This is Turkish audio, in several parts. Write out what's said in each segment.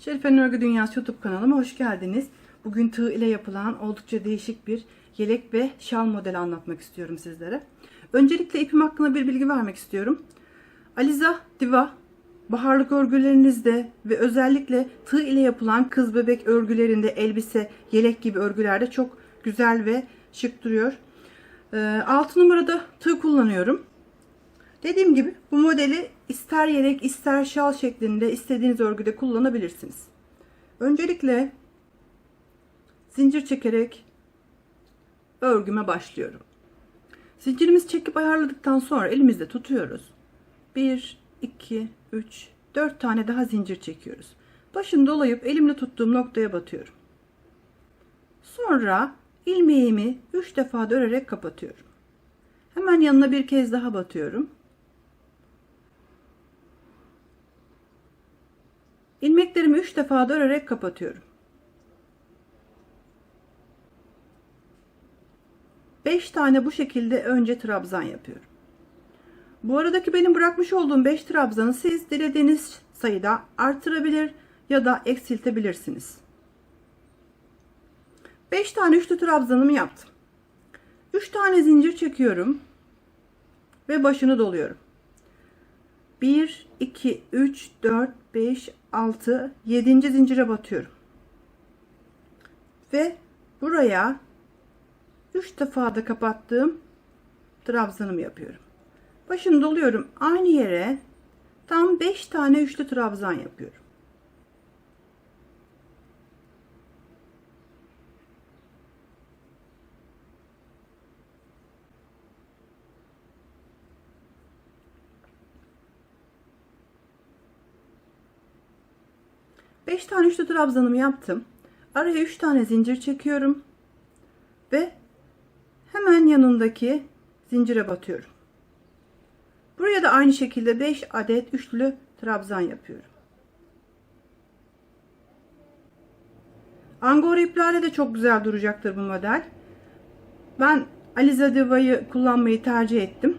Şerifen Örgü Dünyası YouTube kanalıma hoş geldiniz. Bugün tığ ile yapılan oldukça değişik bir yelek ve şal modeli anlatmak istiyorum sizlere. Öncelikle ipim hakkında bir bilgi vermek istiyorum. Aliza Diva baharlık örgülerinizde ve özellikle tığ ile yapılan kız bebek örgülerinde elbise, yelek gibi örgülerde çok güzel ve şık duruyor. 6 numarada tığ kullanıyorum. Dediğim gibi bu modeli ister yelek ister şal şeklinde istediğiniz örgüde kullanabilirsiniz. Öncelikle zincir çekerek örgüme başlıyorum. Zincirimizi çekip ayarladıktan sonra elimizde tutuyoruz. 1, 2, 3, 4 tane daha zincir çekiyoruz. Başını dolayıp elimle tuttuğum noktaya batıyorum. Sonra ilmeğimi 3 defa da örerek kapatıyorum. Hemen yanına bir kez daha batıyorum. İlmeklerimi 3 defa da örerek kapatıyorum. 5 tane bu şekilde önce trabzan yapıyorum. Bu aradaki benim bırakmış olduğum 5 trabzanı siz dilediğiniz sayıda artırabilir ya da eksiltebilirsiniz. 5 tane üçlü trabzanımı yaptım. 3 tane zincir çekiyorum ve başını doluyorum. 1 2 3 4 5 6 7. zincire batıyorum. Ve buraya 3 defa da kapattığım trabzanımı yapıyorum. Başını doluyorum. Aynı yere tam 5 tane üçlü trabzan yapıyorum. Beş tane üçlü trabzanımı yaptım. Araya üç tane zincir çekiyorum. Ve hemen yanındaki zincire batıyorum. Buraya da aynı şekilde 5 adet üçlü trabzan yapıyorum. Angora iplerle de çok güzel duracaktır bu model. Ben Aliza Diva'yı kullanmayı tercih ettim.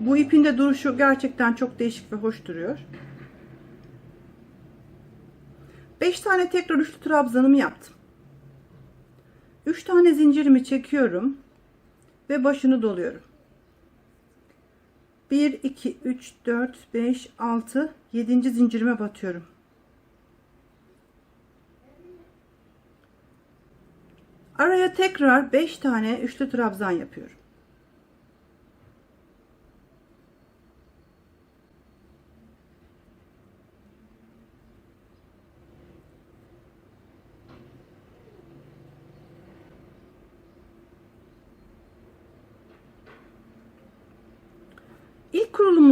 Bu ipin de duruşu gerçekten çok değişik ve hoş duruyor. 5 tane tekrar üçlü trabzanımı yaptım. 3 tane zincirimi çekiyorum ve başını doluyorum. 1 2 3 4 5 6 7. zincirime batıyorum. Araya tekrar 5 tane üçlü trabzan yapıyorum.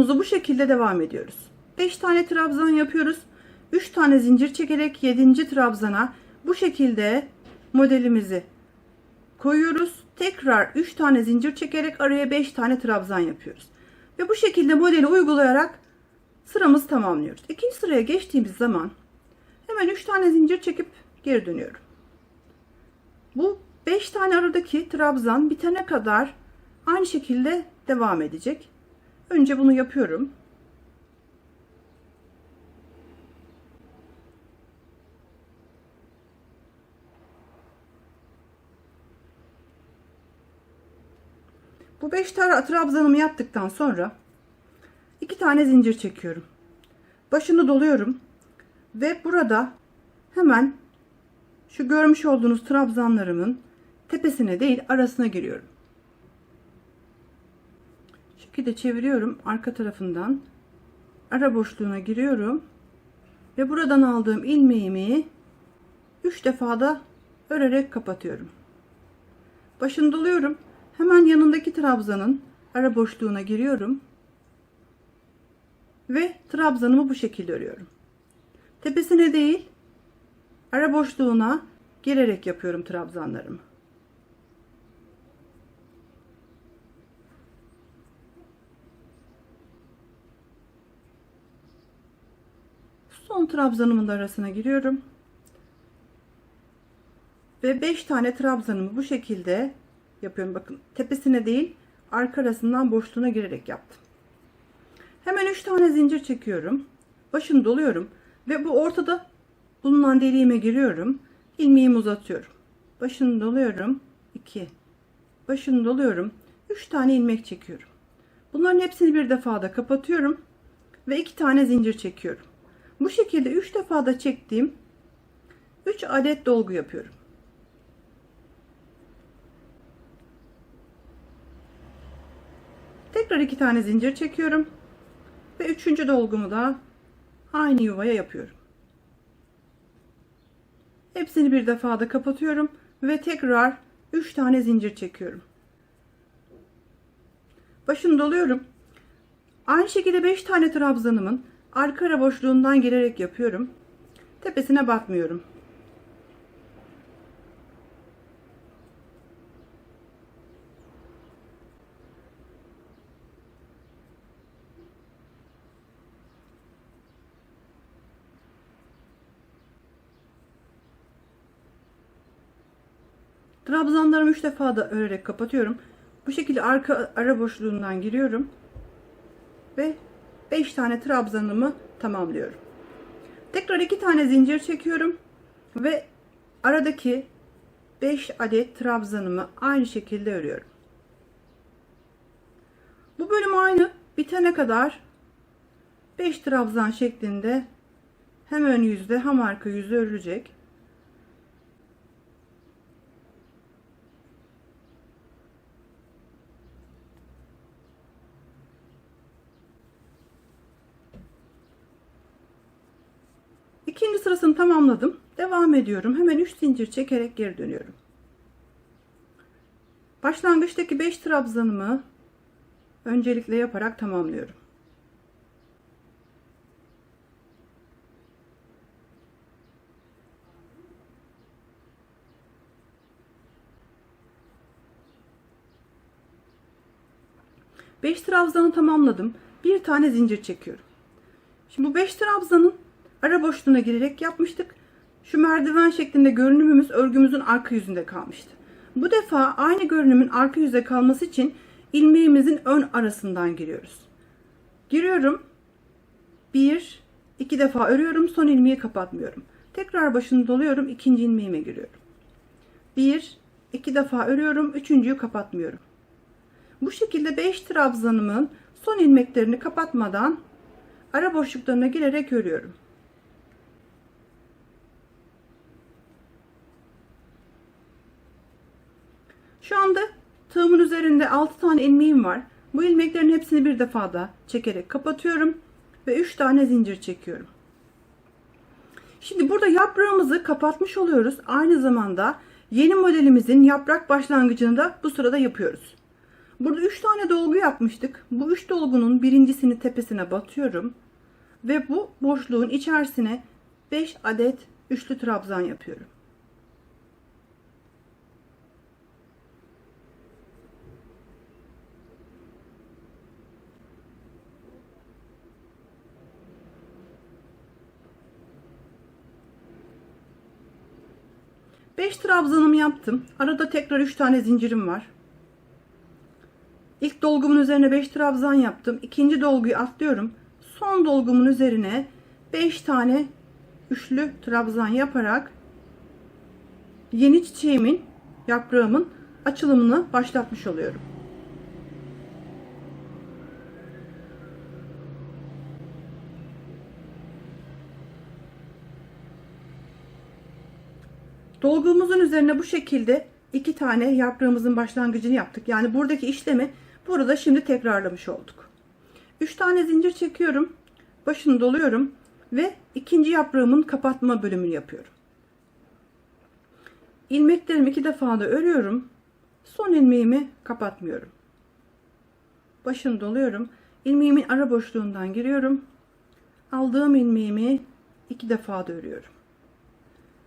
Kurulumuzu bu şekilde devam ediyoruz. 5 tane trabzan yapıyoruz. 3 tane zincir çekerek 7. trabzana bu şekilde modelimizi koyuyoruz. Tekrar 3 tane zincir çekerek araya 5 tane trabzan yapıyoruz. Ve bu şekilde modeli uygulayarak sıramızı tamamlıyoruz. İkinci sıraya geçtiğimiz zaman hemen 3 tane zincir çekip geri dönüyorum. Bu 5 tane aradaki trabzan bitene kadar aynı şekilde devam edecek. Önce bunu yapıyorum. Bu 5 tane trabzanımı yaptıktan sonra iki tane zincir çekiyorum. Başını doluyorum ve burada hemen şu görmüş olduğunuz trabzanlarımın tepesine değil arasına giriyorum şekilde çeviriyorum arka tarafından. Ara boşluğuna giriyorum ve buradan aldığım ilmeğimi 3 defa da örerek kapatıyorum. Başını doluyorum. Hemen yanındaki trabzanın ara boşluğuna giriyorum ve trabzanımı bu şekilde örüyorum. Tepesine değil ara boşluğuna girerek yapıyorum trabzanlarımı son trabzanımın da arasına giriyorum. Ve 5 tane trabzanımı bu şekilde yapıyorum. Bakın tepesine değil arka arasından boşluğuna girerek yaptım. Hemen 3 tane zincir çekiyorum. Başını doluyorum ve bu ortada Bulunan deliğime giriyorum. ilmeğimi uzatıyorum. Başını doluyorum. 2. Başını doluyorum. 3 tane ilmek çekiyorum. Bunların hepsini bir defada kapatıyorum ve 2 tane zincir çekiyorum. Bu şekilde 3 defada çektiğim 3 adet dolgu yapıyorum. Tekrar 2 tane zincir çekiyorum ve üçüncü dolgumu da aynı yuvaya yapıyorum. Hepsini bir defada kapatıyorum ve tekrar 3 tane zincir çekiyorum. Başını doluyorum. Aynı şekilde 5 tane trabzanımın arka ara boşluğundan girerek yapıyorum. Tepesine batmıyorum. Trabzanlarımı 3 defa da örerek kapatıyorum. Bu şekilde arka ara boşluğundan giriyorum. Ve 5 tane trabzanımı tamamlıyorum. Tekrar 2 tane zincir çekiyorum. Ve aradaki 5 adet trabzanımı aynı şekilde örüyorum. Bu bölüm aynı bitene kadar 5 trabzan şeklinde hem ön yüzde hem arka yüzde örülecek. Tamamladım. Devam ediyorum. Hemen 3 zincir çekerek geri dönüyorum. Başlangıçtaki 5 trabzanımı öncelikle yaparak tamamlıyorum. Beş trabzanı tamamladım. Bir tane zincir çekiyorum. Şimdi bu 5 trabzanın ara boşluğuna girerek yapmıştık. Şu merdiven şeklinde görünümümüz örgümüzün arka yüzünde kalmıştı. Bu defa aynı görünümün arka yüzde kalması için ilmeğimizin ön arasından giriyoruz. Giriyorum. Bir, iki defa örüyorum. Son ilmeği kapatmıyorum. Tekrar başını doluyorum. ikinci ilmeğime giriyorum. Bir, iki defa örüyorum. Üçüncüyü kapatmıyorum. Bu şekilde 5 trabzanımın son ilmeklerini kapatmadan ara boşluklarına girerek örüyorum. Şu anda tığımın üzerinde 6 tane ilmeğim var. Bu ilmeklerin hepsini bir defada çekerek kapatıyorum ve 3 tane zincir çekiyorum. Şimdi burada yaprağımızı kapatmış oluyoruz. Aynı zamanda yeni modelimizin yaprak başlangıcını da bu sırada yapıyoruz. Burada 3 tane dolgu yapmıştık. Bu 3 dolgunun birincisini tepesine batıyorum. Ve bu boşluğun içerisine 5 adet üçlü trabzan yapıyorum. Beş trabzanımı yaptım. Arada tekrar 3 tane zincirim var. İlk dolgumun üzerine 5 trabzan yaptım. İkinci dolguyu atlıyorum. Son dolgumun üzerine 5 tane üçlü trabzan yaparak yeni çiçeğimin, yaprağımın açılımını başlatmış oluyorum. Dolgumuzun üzerine bu şekilde iki tane yaprağımızın başlangıcını yaptık. Yani buradaki işlemi burada şimdi tekrarlamış olduk. 3 tane zincir çekiyorum. Başını doluyorum ve ikinci yaprağımın kapatma bölümünü yapıyorum. İlmeklerimi iki defa da örüyorum. Son ilmeğimi kapatmıyorum. Başını doluyorum. İlmeğimin ara boşluğundan giriyorum. Aldığım ilmeğimi iki defa da örüyorum.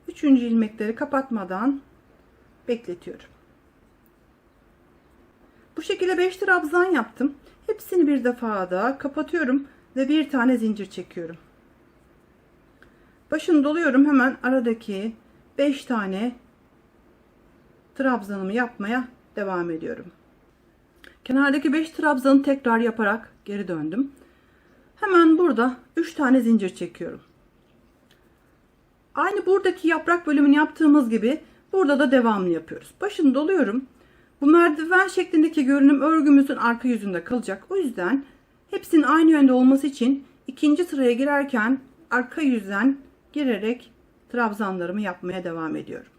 Üçüncü ilmekleri kapatmadan bekletiyorum. Bu şekilde 5 trabzan yaptım. Hepsini bir defada kapatıyorum ve bir tane zincir çekiyorum. Başını doluyorum hemen aradaki 5 tane trabzanımı yapmaya devam ediyorum. Kenardaki 5 trabzanı tekrar yaparak geri döndüm. Hemen burada 3 tane zincir çekiyorum. Aynı buradaki yaprak bölümünü yaptığımız gibi burada da devamını yapıyoruz. Başını doluyorum. Bu merdiven şeklindeki görünüm örgümüzün arka yüzünde kalacak. O yüzden hepsinin aynı yönde olması için ikinci sıraya girerken arka yüzden girerek trabzanlarımı yapmaya devam ediyorum.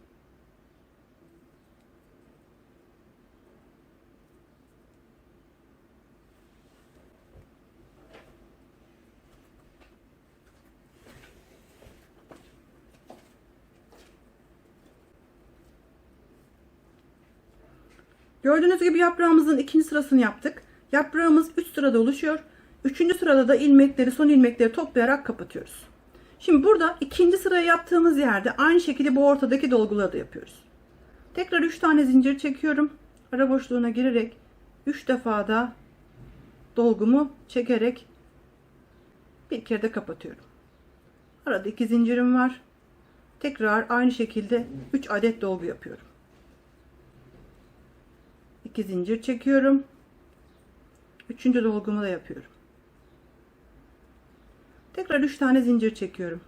Gördüğünüz gibi yaprağımızın ikinci sırasını yaptık. Yaprağımız 3 sırada oluşuyor. Üçüncü sırada da ilmekleri, son ilmekleri toplayarak kapatıyoruz. Şimdi burada ikinci sırayı yaptığımız yerde aynı şekilde bu ortadaki dolguları da yapıyoruz. Tekrar 3 tane zincir çekiyorum. Ara boşluğuna girerek 3 defa da dolgumu çekerek bir kere de kapatıyorum. Arada 2 zincirim var. Tekrar aynı şekilde 3 adet dolgu yapıyorum. 2 zincir çekiyorum. Üçüncü dolgumu da yapıyorum. Tekrar 3 tane zincir çekiyorum.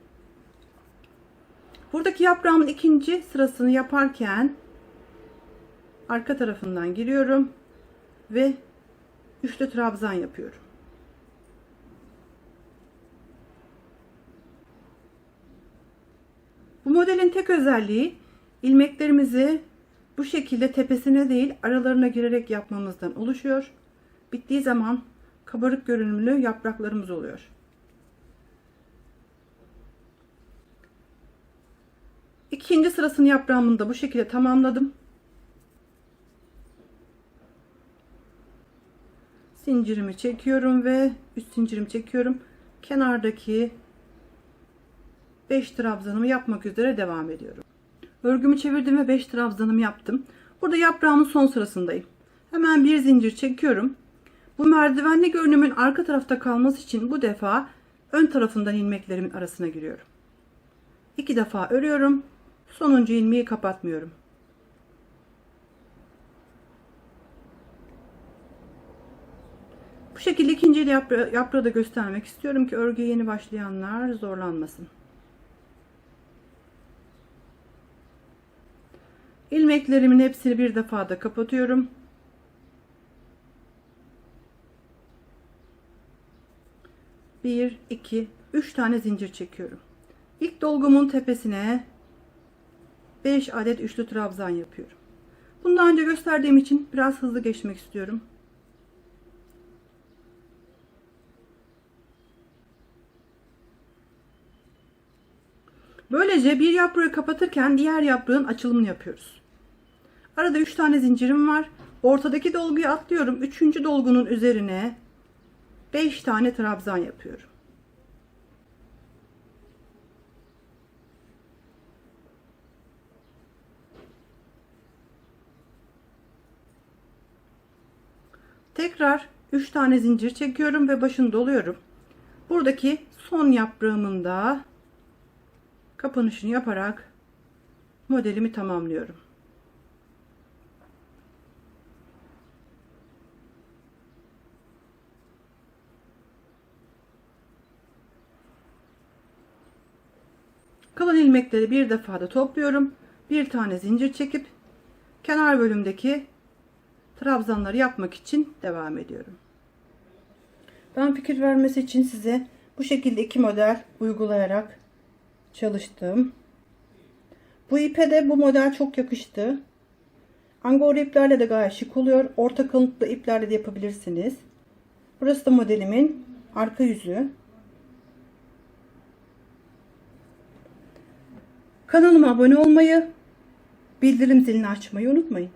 Buradaki yaprağımın ikinci sırasını yaparken arka tarafından giriyorum ve üçlü trabzan yapıyorum. Bu modelin tek özelliği ilmeklerimizi bu şekilde tepesine değil aralarına girerek yapmamızdan oluşuyor. Bittiği zaman kabarık görünümlü yapraklarımız oluyor. İkinci sırasını yaprağımın da bu şekilde tamamladım. Zincirimi çekiyorum ve üst zincirimi çekiyorum. Kenardaki 5 trabzanımı yapmak üzere devam ediyorum. Örgümü çevirdim ve 5 trabzanımı yaptım. Burada yaprağımın son sırasındayım. Hemen bir zincir çekiyorum. Bu merdivenli görünümün arka tarafta kalması için bu defa ön tarafından ilmeklerimin arasına giriyorum. İki defa örüyorum. Sonuncu ilmeği kapatmıyorum. Bu şekilde ikinci yaprağı, yaprağı da göstermek istiyorum ki örgüye yeni başlayanlar zorlanmasın. İlmeklerimin hepsini bir defada kapatıyorum. Bir, iki, üç tane zincir çekiyorum. İlk dolgumun tepesine 5 adet üçlü trabzan yapıyorum. Bunu daha önce gösterdiğim için biraz hızlı geçmek istiyorum. Böylece bir yaprağı kapatırken diğer yaprağın açılımını yapıyoruz. Arada 3 tane zincirim var. Ortadaki dolguyu atlıyorum. 3. dolgunun üzerine 5 tane trabzan yapıyorum. Tekrar 3 tane zincir çekiyorum ve başını doluyorum. Buradaki son yaprağımın da kapanışını yaparak modelimi tamamlıyorum. İlmekleri bir defada topluyorum. Bir tane zincir çekip kenar bölümdeki trabzanları yapmak için devam ediyorum. Ben fikir vermesi için size bu şekilde iki model uygulayarak çalıştım. Bu ipe de bu model çok yakıştı. Angora iplerle de gayet şık oluyor. Orta kalınlıklı iplerle de yapabilirsiniz. Burası da modelimin arka yüzü. Kanalıma abone olmayı, bildirim zilini açmayı unutmayın.